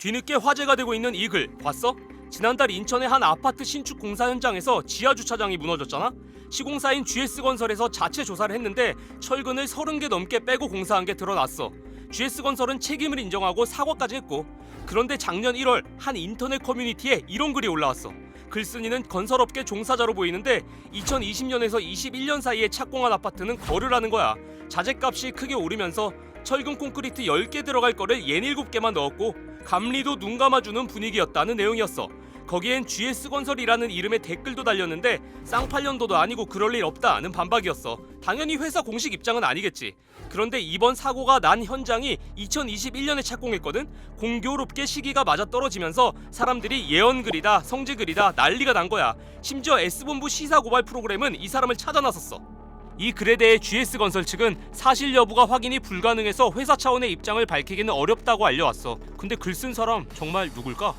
뒤늦게 화제가 되고 있는 이 글 봤어? 지난달 인천의 한 아파트 신축 공사 현장에서 지하 주차장이 무너졌잖아. 시공사인 GS건설에서 자체 조사를 했는데 철근을 30개 넘게 빼고 공사한 게 드러났어. GS건설은 책임을 인정하고 사과까지 했고 그런데 작년 1월 한 인터넷 커뮤니티에 이런 글이 올라왔어. 글쓴이는 건설업계 종사자로 보이는데 2020년에서 21년 사이에 착공한 아파트는 거르라는 거야. 자재값이 크게 오르면서 철근 콘크리트 10개 들어갈 거를 67개만 넣었고 감리도 눈 감아주는 분위기였다는 내용이었어. 거기엔 GS건설이라는 이름의 댓글도 달렸는데 쌍팔년도도 아니고 그럴 일 없다는 반박이었어. 당연히 회사 공식 입장은 아니겠지. 그런데 이번 사고가 난 현장이 2021년에 착공했거든. 공교롭게 시기가 맞아 떨어지면서 사람들이 예언글이다, 성지글이다 난리가 난 거야. 심지어 S본부 시사 고발 프로그램은 이 사람을 찾아 나섰어. 이 글에 대해 GS건설 측은 사실 여부가 확인이 불가능해서 회사 차원의 입장을 밝히기는 어렵다고 알려왔어. 근데 글 쓴 사람 정말 누굴까?